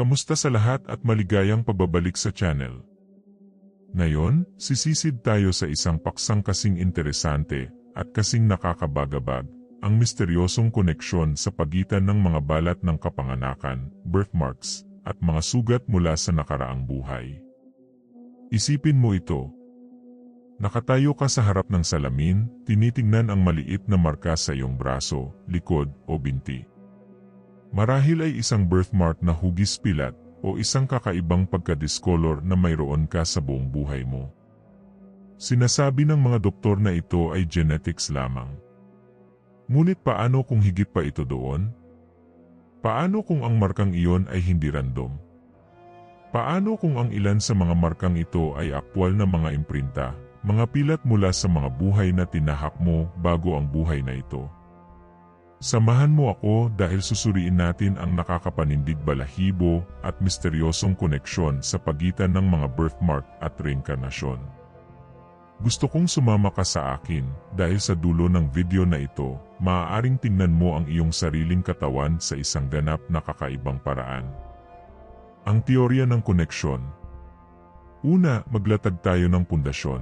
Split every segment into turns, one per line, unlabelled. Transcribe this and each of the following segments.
Kamusta sa lahat at maligayang pagbabalik sa channel. Ngayon, sisisid tayo sa isang paksang kasing interesante at kasing nakakabagabag, ang misteryosong koneksyon sa pagitan ng mga balat ng kapanganakan, birthmarks, at mga sugat mula sa nakaraang buhay. Isipin mo ito. Nakatayo ka sa harap ng salamin, tinitingnan ang maliit na marka sa iyong braso, likod o binti. Marahil ay isang birthmark na hugis pilat o isang kakaibang pagka-discolor na mayroon ka sa buong buhay mo. Sinasabi ng mga doktor na ito ay genetics lamang. Ngunit paano kung higit pa ito doon? Paano kung ang markang iyon ay hindi random? Paano kung ang ilan sa mga markang ito ay aktwal na mga imprinta, mga pilat mula sa mga buhay na tinahak mo bago ang buhay na ito? Samahan mo ako dahil susuriin natin ang nakakapanindig balahibo at misteryosong koneksyon sa pagitan ng mga birthmark at reinkarnasyon. Gusto kong sumama ka sa akin dahil sa dulo ng video na ito, maaaring tingnan mo ang iyong sariling katawan sa isang ganap na kakaibang paraan. Ang teorya ng koneksyon Una, maglatag tayo ng pundasyon.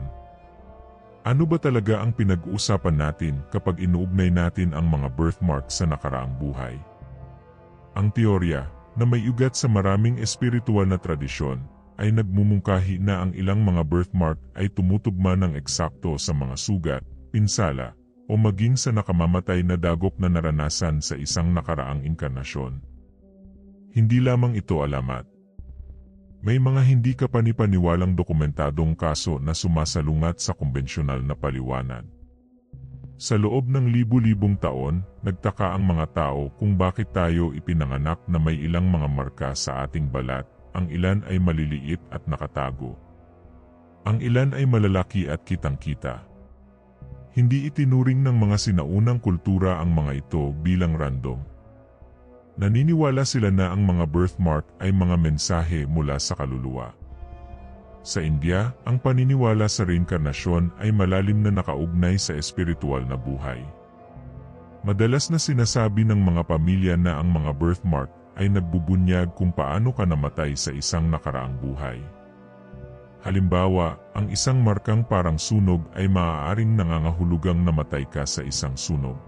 Ano ba talaga ang pinag-uusapan natin kapag inuugnay natin ang mga birthmark sa nakaraang buhay? Ang teorya, na may ugat sa maraming espiritual na tradisyon, ay nagmumungkahi na ang ilang mga birthmark ay tumutugma ng eksakto sa mga sugat, pinsala, o maging sa nakamamatay na dagok na naranasan sa isang nakaraang inkarnasyon. Hindi lamang ito alamat. May mga hindi kapanipaniwalang dokumentadong kaso na sumasalungat sa kumbensyonal na paliwanag. Sa loob ng libu-libong taon, nagtaka ang mga tao kung bakit tayo ipinanganak na may ilang mga marka sa ating balat ang ilan ay maliliit at nakatago. Ang ilan ay malalaki at kitang-kita. Hindi itinuring ng mga sinaunang kultura ang mga ito bilang random. Naniniwala sila na ang mga birthmark ay mga mensahe mula sa kaluluwa. Sa India, ang paniniwala sa reinkarnasyon ay malalim na nakaugnay sa espiritual na buhay. Madalas na sinasabi ng mga pamilya na ang mga birthmark ay nagbubunyag kung paano ka namatay sa isang nakaraang buhay. Halimbawa, ang isang markang parang sunog ay maaaring nangangahulugang namatay ka sa isang sunog.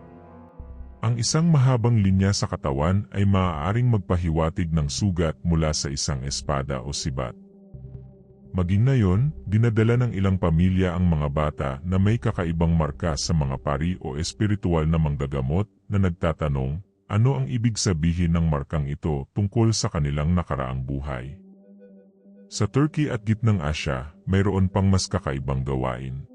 Ang isang mahabang linya sa katawan ay maaaring magpahiwatig ng sugat mula sa isang espada o sibat. Maging na yon, dinadala ng ilang pamilya ang mga bata na may kakaibang marka sa mga pari o espiritual na manggagamot na nagtatanong, ano ang ibig sabihin ng markang ito tungkol sa kanilang nakaraang buhay? Sa Turkey at Gitnang Asya, mayroon pang mas kakaibang gawain.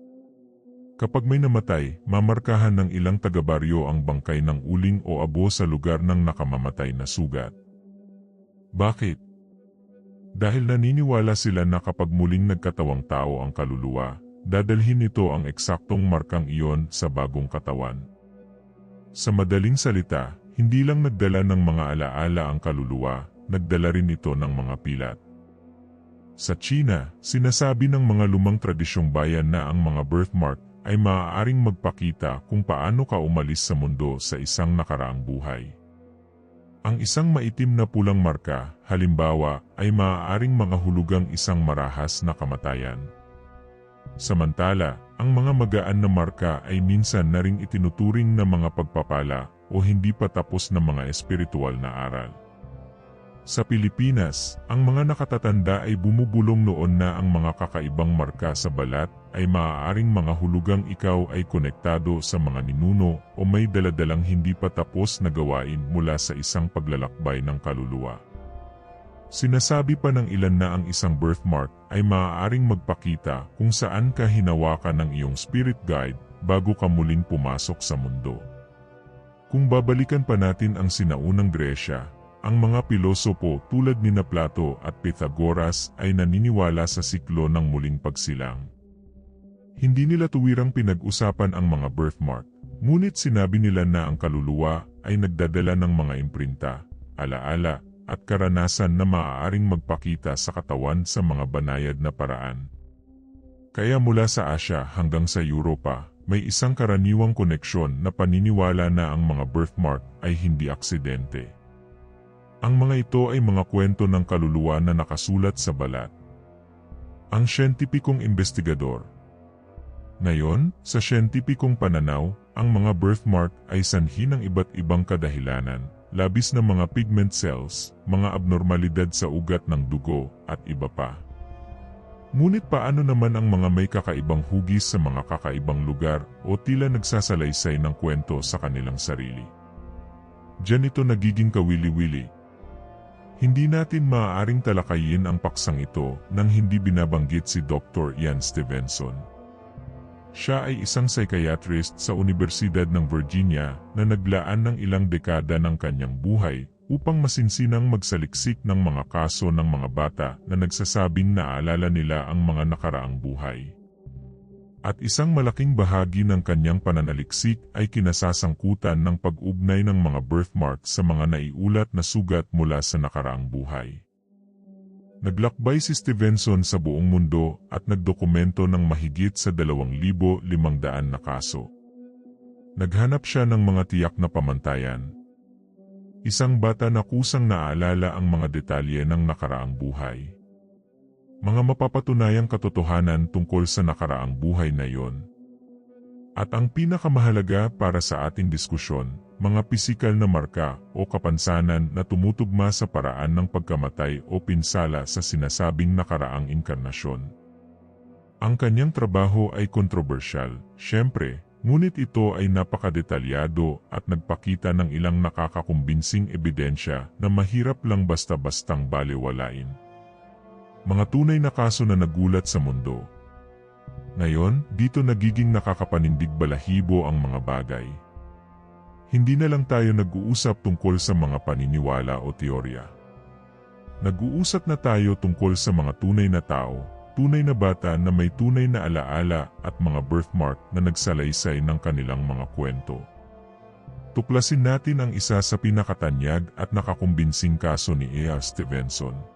Kapag may namatay, mamarkahan ng ilang taga-baryo ang bangkay ng uling o abo sa lugar ng nakamamatay na sugat. Bakit? Dahil naniniwala sila na kapag muling nagkatawang tao ang kaluluwa, dadalhin nito ang eksaktong markang iyon sa bagong katawan. Sa madaling salita, hindi lang nagdala ng mga alaala ang kaluluwa, nagdala rin ito ng mga pilat. Sa China, sinasabi ng mga lumang tradisyong bayan na ang mga birthmark ay maaaring magpakita kung paano ka umalis sa mundo sa isang nakaraang buhay. Ang isang maitim na pulang marka, halimbawa, ay maaaring mga hulugang isang marahas na kamatayan. Samantala, ang mga magaan na marka ay minsan na ring itinuturing na mga pagpapala o hindi pa tapos na mga espiritual na aral. Sa Pilipinas, ang mga nakatatanda ay bumubulong noon na ang mga kakaibang marka sa balat ay maaaring mga hulugang ikaw ay konektado sa mga ninuno o may daladalang hindi pa tapos na gawain mula sa isang paglalakbay ng kaluluwa. Sinasabi pa ng ilan na ang isang birthmark ay maaaring magpakita kung saan ka hinawakan ng iyong spirit guide bago ka muling pumasok sa mundo. Kung babalikan pa natin ang sinaunang Gresya, ang mga pilosopo tulad ni Plato at Pythagoras ay naniniwala sa siklo ng muling pagsilang. Hindi nila tuwirang pinag-usapan ang mga birthmark, ngunit sinabi nila na ang kaluluwa ay nagdadala ng mga imprinta, alaala, at karanasan na maaaring magpakita sa katawan sa mga banayad na paraan. Kaya mula sa Asya hanggang sa Europa, may isang karaniwang koneksyon na paniniwala na ang mga birthmark ay hindi aksidente. Ang mga ito ay mga kwento ng kaluluwa na nakasulat sa balat. Ang siyentipikong investigador Ngayon, sa siyentipikong pananaw, ang mga birthmark ay sanhi ng iba't ibang kadahilanan, labis na mga pigment cells, mga abnormalidad sa ugat ng dugo, at iba pa. Ngunit paano naman ang mga may kakaibang hugis sa mga kakaibang lugar o tila nagsasalaysay ng kwento sa kanilang sarili? Diyan ito nagiging kawili-wili. Hindi natin maaaring talakayin ang paksang ito nang hindi binabanggit si Dr. Ian Stevenson. Siya ay isang psychiatrist sa Universidad ng Virginia na naglaan ng ilang dekada ng kanyang buhay upang masinsinang magsaliksik ng mga kaso ng mga bata na nagsasabing naalala nila ang mga nakaraang buhay. At isang malaking bahagi ng kanyang pananaliksik ay kinasasangkutan ng pag-ugnay ng mga birthmark sa mga naiulat na sugat mula sa nakaraang buhay. Naglakbay si Stevenson sa buong mundo at nagdokumento ng mahigit sa 2,500 na kaso. Naghanap siya ng mga tiyak na pamantayan. Isang bata na kusang naalala ang mga detalye ng nakaraang buhay. Mga mapapatunayang katotohanan tungkol sa nakaraang buhay na iyon. At ang pinakamahalaga para sa ating diskusyon, mga pisikal na marka o kapansanan na tumutugma sa paraan ng pagkamatay o pinsala sa sinasabing nakaraang inkarnasyon. Ang kanyang trabaho ay kontrobersyal, syempre, ngunit ito ay napakadetalyado at nagpakita ng ilang nakakakumbinsing ebidensya na mahirap lang basta-bastang baliwalain. Mga tunay na kaso na nagulat sa mundo. Ngayon, dito nagiging nakakapanindig balahibo ang mga bagay. Hindi na lang tayo nag-uusap tungkol sa mga paniniwala o teorya. Nag-uusap na tayo tungkol sa mga tunay na tao, tunay na bata na may tunay na alaala at mga birthmark na nagsalaysay ng kanilang mga kwento. Tuklasin natin ang isa sa pinakatanyag at nakakumbinsing kaso ni Ea Stevenson.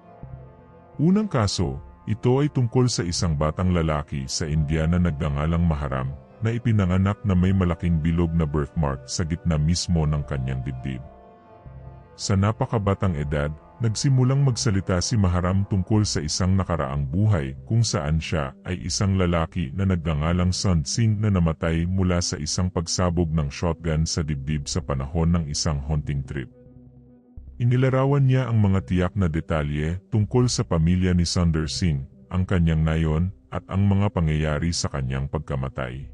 Unang kaso, ito ay tungkol sa isang batang lalaki sa India na nagdangalang maharam na ipinanganak na may malaking bilog na birthmark sa gitna mismo ng kanyang dibdib. Sa napakabatang edad, nagsimulang magsalita si Maharam tungkol sa isang nakaraang buhay kung saan siya ay isang lalaki na nagngangalang Sun Singh na namatay mula sa isang pagsabog ng shotgun sa dibdib sa panahon ng isang hunting trip. Inilarawan niya ang mga tiyak na detalye tungkol sa pamilya ni Sunder Singh, ang kanyang nayon, at ang mga pangyayari sa kanyang pagkamatay.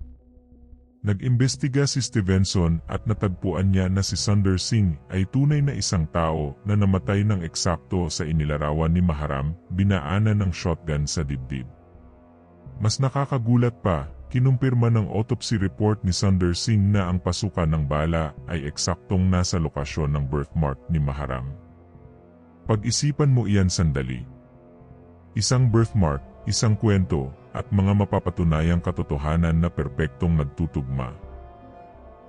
Nag-imbestiga si Stevenson at natagpuan niya na si Sunder Singh ay tunay na isang tao na namatay ng eksakto sa inilarawan ni Maharam, binaanan ng shotgun sa dibdib. Mas nakakagulat pa, kinumpirma ng autopsy report ni Sunder Singh na ang pasukan ng bala ay eksaktong nasa lokasyon ng birthmark ni Maharam. Pag-isipan mo iyan sandali. Isang birthmark, isang kwento, at mga mapapatunayang katotohanan na perpektong nagtutugma.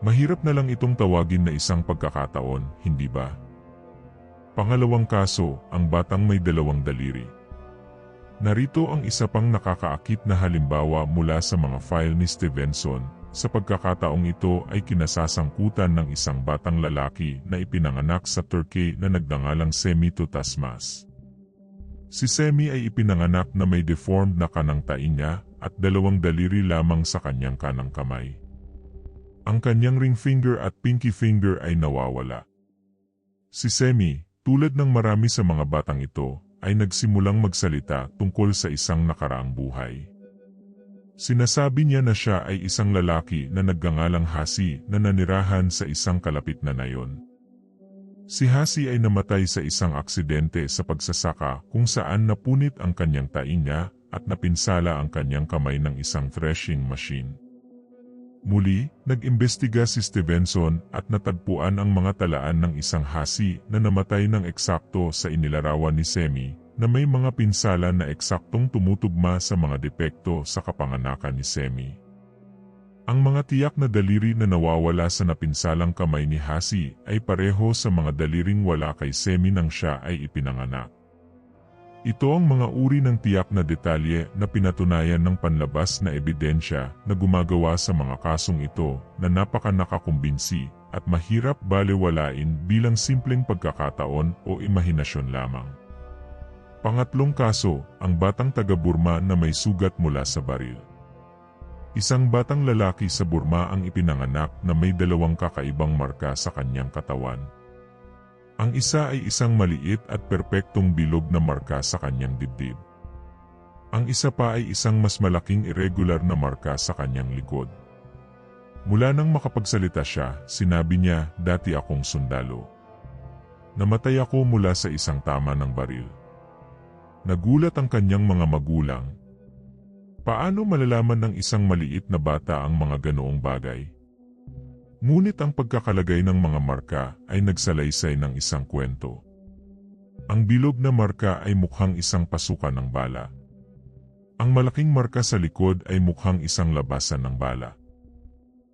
Mahirap na lang itong tawagin na isang pagkakataon, hindi ba? Pangalawang kaso, ang batang may dalawang daliri. Narito ang isa pang nakakaakit na halimbawa mula sa mga file ni Stevenson. Sa pagkakataong ito ay kinasasangkutan ng isang batang lalaki na ipinanganak sa Turkey na nagdangalang Semitotasmas. Si Semi ay ipinanganak na may deformed na kanang tain niya at dalawang daliri lamang sa kanyang kanang kamay. Ang kanyang ring finger at pinky finger ay nawawala. Si Semi, tulad ng marami sa mga batang ito, ay nagsimulang magsalita tungkol sa isang nakaraang buhay. Sinasabi niya na siya ay isang lalaki na naggangalang Hasi na nanirahan sa isang kalapit na nayon. Si Hasi ay namatay sa isang aksidente sa pagsasaka kung saan napunit ang kanyang tain niya at napinsala ang kanyang kamay ng isang threshing machine. Muli, nag-imbestiga si Stevenson at natagpuan ang mga talaan ng isang hasi na namatay ng eksakto sa inilarawan ni Semi na may mga pinsala na eksaktong tumutugma sa mga depekto sa kapanganakan ni Semi. Ang mga tiyak na daliri na nawawala sa napinsalang kamay ni Hasi ay pareho sa mga daliring wala kay Semi nang siya ay ipinanganak. Ito ang mga uri ng tiyak na detalye na pinatunayan ng panlabas na ebidensya na gumagawa sa mga kasong ito na napaka nakakumbinsi at mahirap balewalain bilang simpleng pagkakataon o imahinasyon lamang. Pangatlong kaso, ang batang taga-Burma na may sugat mula sa baril. Isang batang lalaki sa Burma ang ipinanganak na may dalawang kakaibang marka sa kanyang katawan. Ang isa ay isang maliit at perpektong bilog na marka sa kanyang dibdib. Ang isa pa ay isang mas malaking irregular na marka sa kanyang likod. Mula nang makapagsalita siya, sinabi niya, dati akong sundalo. Namatay ako mula sa isang tama ng baril. Nagulat ang kanyang mga magulang. Paano malalaman ng isang maliit na bata ang mga ganoong bagay? Ngunit ang pagkakalagay ng mga marka ay nagsalaysay ng isang kwento. Ang bilog na marka ay mukhang isang pasukan ng bala. Ang malaking marka sa likod ay mukhang isang labasan ng bala.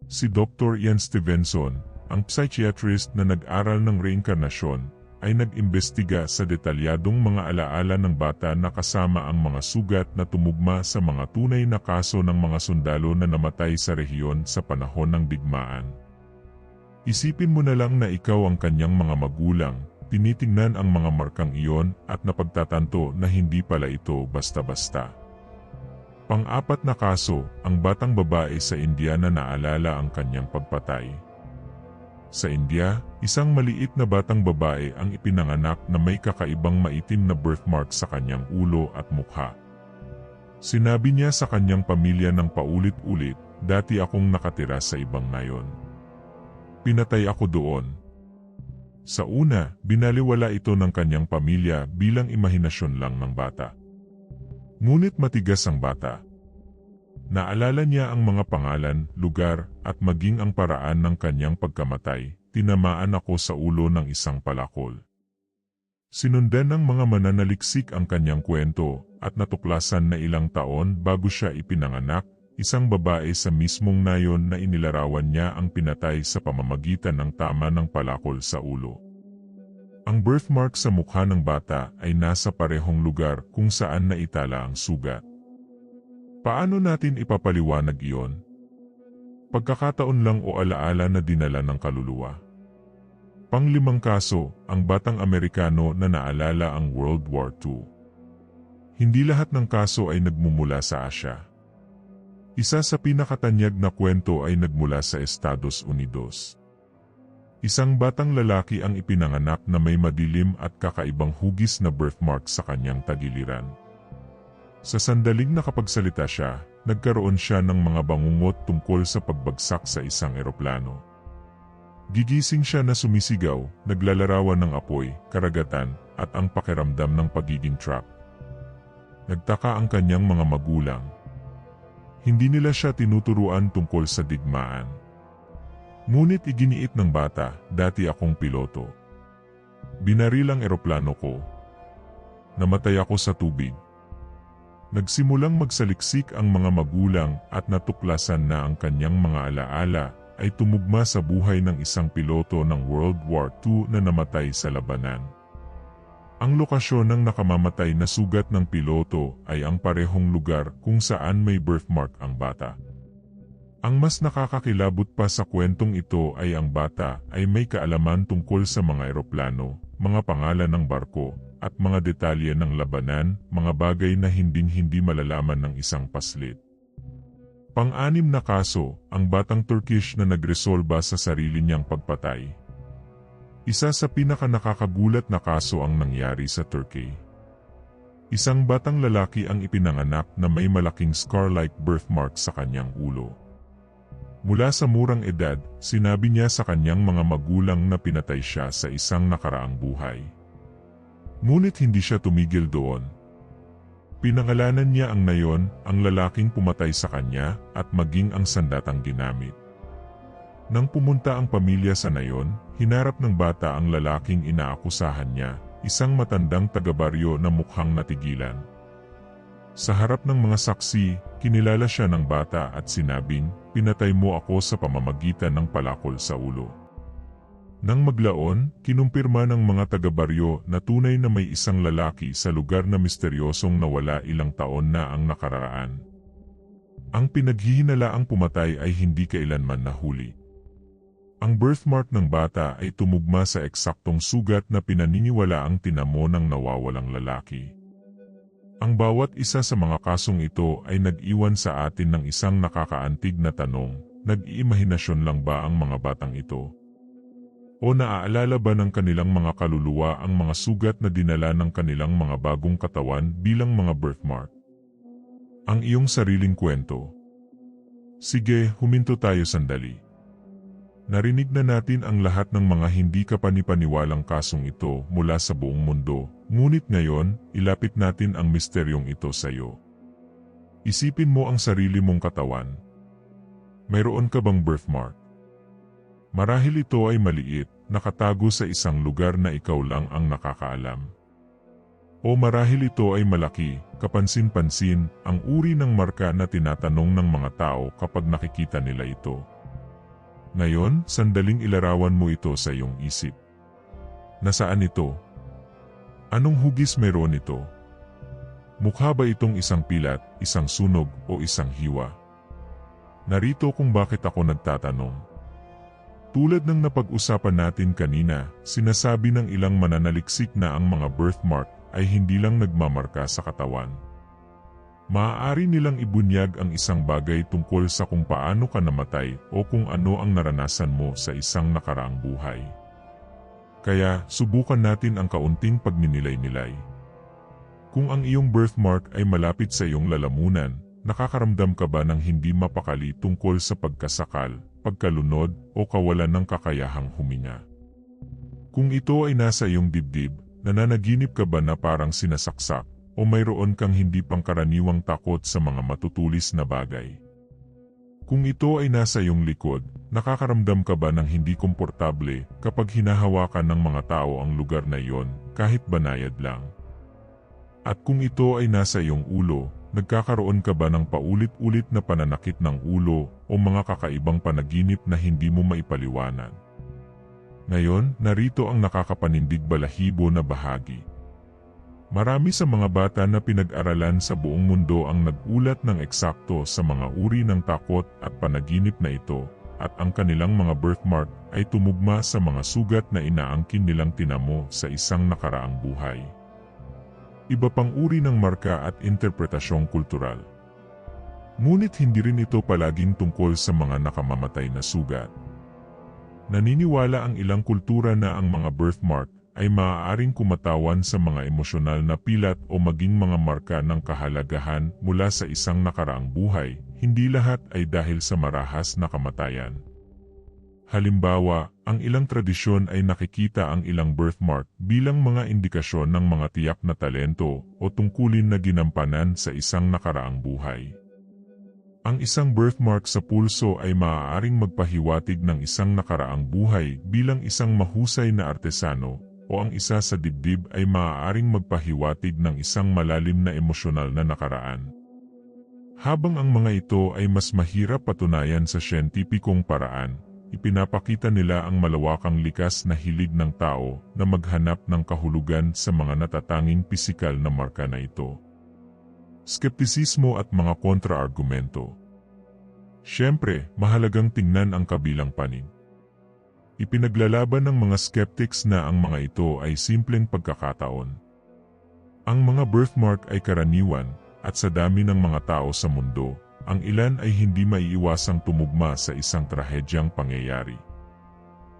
Si Dr. Ian Stevenson, ang psychiatrist na nag-aral ng reinkarnasyon, ay nag-imbestiga sa detalyadong mga alaala ng bata na kasama ang mga sugat na tumugma sa mga tunay na kaso ng mga sundalo na namatay sa rehiyon sa panahon ng digmaan. Isipin mo na lang na ikaw ang kanyang mga magulang, tinitingnan ang mga markang iyon at napagtatanto na hindi pala ito basta-basta. Pang-apat na kaso, ang batang babae sa India na naalala ang kanyang pagpatay. Sa India, isang maliit na batang babae ang ipinanganak na may kakaibang maitim na birthmark sa kanyang ulo at mukha. Sinabi niya sa kanyang pamilya ng paulit-ulit, dati akong nakatira sa ibang nayon. Pinatay ako doon. Sa una, binaliwala ito ng kanyang pamilya bilang imahinasyon lang ng bata. Ngunit matigas ang bata. Naalala niya ang mga pangalan, lugar, at maging ang paraan ng kanyang pagkamatay. Tinamaan ako sa ulo ng isang palakol. Sinundan ng mga mananaliksik ang kanyang kwento at natuklasan na ilang taon bago siya ipinanganak, isang babae sa mismong nayon na inilarawan niya ang pinatay sa pamamagitan ng tama ng palakol sa ulo. Ang birthmark sa mukha ng bata ay nasa parehong lugar kung saan naitala ang sugat. Paano natin ipapaliwanag iyon? Pagkakataon lang o alaala na dinala ng kaluluwa. Panglimang kaso, ang batang Amerikano na naalala ang World War II. Hindi lahat ng kaso ay nagmumula sa Asya. Isa sa pinakatanyag na kwento ay nagmula sa Estados Unidos. Isang batang lalaki ang ipinanganak na may madilim at kakaibang hugis na birthmark sa kanyang tagiliran. Sa sandaling nakapagsalita siya, nagkaroon siya ng mga bangungot tungkol sa pagbagsak sa isang eroplano. Gigising siya na sumisigaw, naglalarawan ng apoy, karagatan, at ang pakiramdam ng pagiging trap. Nagtaka ang kanyang mga magulang. Hindi nila siya tinuturuan tungkol sa digmaan. Ngunit iginiit ng bata, dati akong piloto. Binaril ang eroplano ko. Namatay ako sa tubig. Nagsimulang magsaliksik ang mga magulang at natuklasan na ang kanyang mga alaala ay tumugma sa buhay ng isang piloto ng World War II na namatay sa labanan. Ang lokasyon ng nakamamatay na sugat ng piloto ay ang parehong lugar kung saan may birthmark ang bata. Ang mas nakakakilabot pa sa kwentong ito ay ang bata ay may kaalaman tungkol sa mga eroplano, mga pangalan ng barko, at mga detalye ng labanan, mga bagay na hinding-hindi malalaman ng isang paslit. Pang-anim na kaso, ang batang Turkish na nagresolba sa sarili niyang pagpatay. Isa sa pinaka-nakakagulat na kaso ang nangyari sa Turkey. Isang batang lalaki ang ipinanganak na may malaking scar-like birthmark sa kanyang ulo. Mula sa murang edad, sinabi niya sa kanyang mga magulang na pinatay siya sa isang nakaraang buhay. Ngunit hindi siya tumigil doon. Pinangalanan niya ang nayon, ang lalaking pumatay sa kanya, at maging ang sandatang ginamit. Nang pumunta ang pamilya sa nayon, hinarap ng bata ang lalaking inaakusahan niya, isang matandang taga-baryo na mukhang natigilan. Sa harap ng mga saksi, kinilala siya ng bata at sinabing, pinatay mo ako sa pamamagitan ng palakol sa ulo. Nang maglaon, kinumpirma ng mga taga-baryo na tunay na may isang lalaki sa lugar na misteryosong nawala ilang taon na ang nakararaan. Ang pinaghihinalaang pumatay ay hindi kailanman nahuli. Ang birthmark ng bata ay tumugma sa eksaktong sugat na pinaniniwala ang tinamo ng nawawalang lalaki. Ang bawat isa sa mga kasong ito ay nag-iwan sa atin ng isang nakakaantig na tanong, nag-iimahinasyon lang ba ang mga batang ito? O naaalala ba ng kanilang mga kaluluwa ang mga sugat na dinala ng kanilang mga bagong katawan bilang mga birthmark? Ang iyong sariling kwento. Sige, huminto tayo sandali. Narinig na natin ang lahat ng mga hindi kapanipaniwalang kasong ito mula sa buong mundo, ngunit ngayon, ilapit natin ang misteryong ito sa iyo. Isipin mo ang sarili mong katawan. Mayroon ka bang birthmark? Marahil ito ay maliit, nakatago sa isang lugar na ikaw lang ang nakakaalam. O marahil ito ay malaki, kapansin-pansin, ang uri ng marka na tinatanong ng mga tao kapag nakikita nila ito. Ngayon, sandaling ilarawan mo ito sa iyong isip. Nasaan ito? Anong hugis mayroon ito? Mukha ba itong isang pilat, isang sunog, o isang hiwa? Narito kung bakit ako nagtatanong. Tulad ng napag-usapan natin kanina, sinasabi ng ilang mananaliksik na ang mga birthmark ay hindi lang nagmamarka sa katawan Maaari nilang ibunyag ang isang bagay tungkol sa kung paano ka namatay o kung ano ang naranasan mo sa isang nakaraang buhay. Kaya, subukan natin ang kaunting pagninilay-nilay. Kung ang iyong birthmark ay malapit sa iyong lalamunan, nakakaramdam ka ba ng hindi mapakali tungkol sa pagkasakal, pagkalunod, o kawalan ng kakayahang huminga? Kung ito ay nasa iyong dibdib, nananaginip ka ba na parang sinasaksak, o mayroon kang hindi pangkaraniwang takot sa mga matutulis na bagay. Kung ito ay nasa iyong likod, nakakaramdam ka ba ng hindi komportable kapag hinahawakan ng mga tao ang lugar na iyon kahit banayad lang? At kung ito ay nasa iyong ulo, nagkakaroon ka ba ng paulit-ulit na pananakit ng ulo o mga kakaibang panaginip na hindi mo maipaliwanag? Ngayon, narito ang nakakapanindig balahibo na bahagi. Marami sa mga bata na pinag-aralan sa buong mundo ang nagulat ng eksakto sa mga uri ng takot at panaginip na ito, at ang kanilang mga birthmark ay tumugma sa mga sugat na inaangkin nilang tinamo sa isang nakaraang buhay. Iba pang uri ng marka at interpretasyong kultural. Ngunit hindi rin ito palaging tungkol sa mga nakamamatay na sugat. Naniniwala ang ilang kultura na ang mga birthmark ay maaaring kumatawan sa mga emosyonal na pilat o maging mga marka ng kahalagahan mula sa isang nakaraang buhay, hindi lahat ay dahil sa marahas na kamatayan. Halimbawa, ang ilang tradisyon ay nakikita ang ilang birthmark bilang mga indikasyon ng mga tiyak na talento o tungkulin na ginampanan sa isang nakaraang buhay. Ang isang birthmark sa pulso ay maaaring magpahiwatig ng isang nakaraang buhay bilang isang mahusay na artesano o ang isa sa dibdib ay maaaring magpahiwatig ng isang malalim na emosyonal na nakaraan. Habang ang mga ito ay mas mahirap patunayan sa siyentipikong paraan, ipinapakita nila ang malawakang likas na hilig ng tao na maghanap ng kahulugan sa mga natatanging pisikal na marka na ito. Skeptisismo at mga kontraargumento Siyempre, mahalagang tingnan ang kabilang panig. Ipinaglalaban ng mga skeptics na ang mga ito ay simpleng pagkakataon. Ang mga birthmark ay karaniwan, at sa dami ng mga tao sa mundo, ang ilan ay hindi maiiwasang tumugma sa isang trahedyang pangyayari.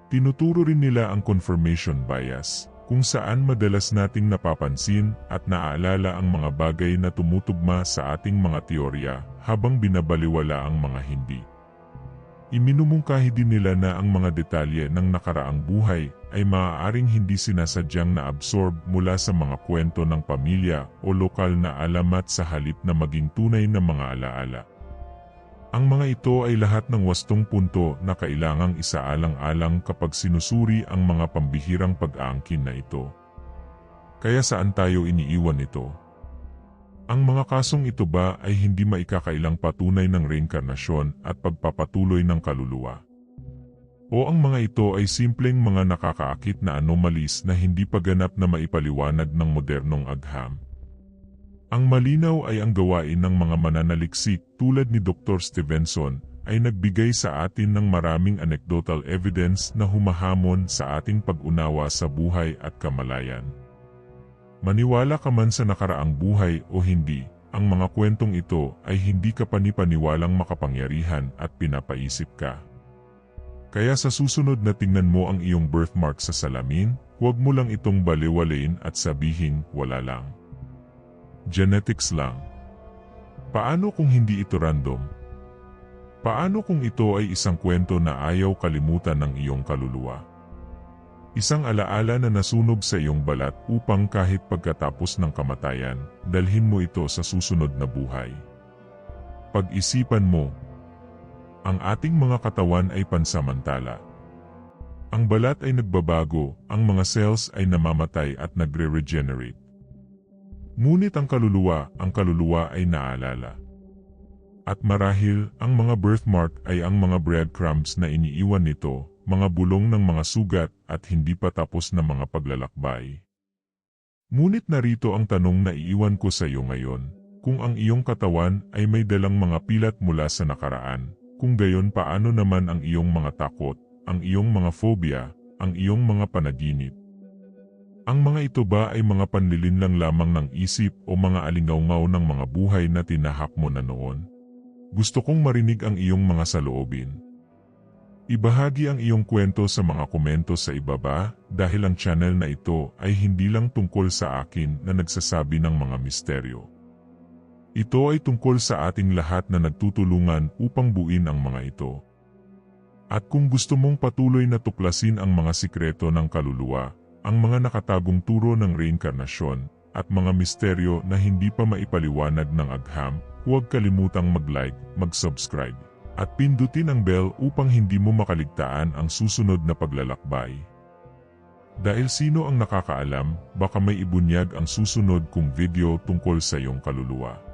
Tinuturo rin nila ang confirmation bias, kung saan madalas nating napapansin at naaalala ang mga bagay na tumutugma sa ating mga teorya habang binabaliwala ang mga hindi. Iminumungkahi din nila na ang mga detalye ng nakaraang buhay ay maaaring hindi sinasadyang na-absorb mula sa mga kwento ng pamilya o lokal na alamat sa halip na maging tunay na mga alaala. Ang mga ito ay lahat ng wastong punto na kailangang isaalang-alang kapag sinusuri ang mga pambihirang pag-aangkin na ito. Kaya saan tayo iniiwan ito? Ang mga kasong ito ba ay hindi maikakailang patunay ng reinkarnasyon at pagpapatuloy ng kaluluwa? O ang mga ito ay simpleng mga nakakaakit na anomalies na hindi paganap na maipaliwanag ng modernong agham? Ang malinaw ay ang gawain ng mga mananaliksik tulad ni Dr. Stevenson ay nagbigay sa atin ng maraming anecdotal evidence na humahamon sa ating pag-unawa sa buhay at kamalayan. Maniwala ka man sa nakaraang buhay o hindi, ang mga kwentong ito ay hindi ka panipaniwalang makapangyarihan at pinapaisip ka. Kaya sa susunod na tingnan mo ang iyong birthmark sa salamin, huwag mo lang itong baliwalain at sabihin wala lang. Genetics lang. Paano kung hindi ito random? Paano kung ito ay isang kwento na ayaw kalimutan ng iyong kaluluwa? Isang alaala na nasunog sa iyong balat upang kahit pagkatapos ng kamatayan, dalhin mo ito sa susunod na buhay. Pag-isipan mo, ang ating mga katawan ay pansamantala. Ang balat ay nagbabago, ang mga cells ay namamatay at nagre-regenerate. Ngunit ang kaluluwa, ang kaluluwa ay naalala. At marahil, ang mga birthmark ay ang mga breadcrumbs na iniiwan nito, mga bulong ng mga sugat at hindi pa tapos na mga paglalakbay. Ngunit narito ang tanong na iiwan ko sa iyo ngayon, kung ang iyong katawan ay may dalang mga pilat mula sa nakaraan, kung gayon paano naman ang iyong mga takot, ang iyong mga phobia, ang iyong mga panaginip. Ang mga ito ba ay mga panlilin lang lamang ng isip o mga alingaw ng mga buhay na tinahak mo na noon? Gusto kong marinig ang iyong mga saloobin. Ibahagi ang iyong kwento sa mga komento sa ibaba dahil ang channel na ito ay hindi lang tungkol sa akin na nagsasabi ng mga misteryo. Ito ay tungkol sa ating lahat na nagtutulungan upang buin ang mga ito. At kung gusto mong patuloy na tuklasin ang mga sikreto ng kaluluwa, ang mga nakatagong turo ng reinkarnasyon, at mga misteryo na hindi pa maipaliwanag ng agham, huwag kalimutang mag-like, mag-subscribe, at pindutin ang bell upang hindi mo makaligtaan ang susunod na paglalakbay. Dahil sino ang nakakaalam, baka may ibunyag ang susunod kong video tungkol sa iyong kaluluwa.